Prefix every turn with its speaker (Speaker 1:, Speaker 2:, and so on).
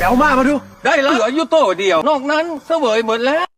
Speaker 1: เอวมามาดู ได้แล้วเหลืออยู่ตัว
Speaker 2: เดียว นอกนั้นเสวยหมดแล้ว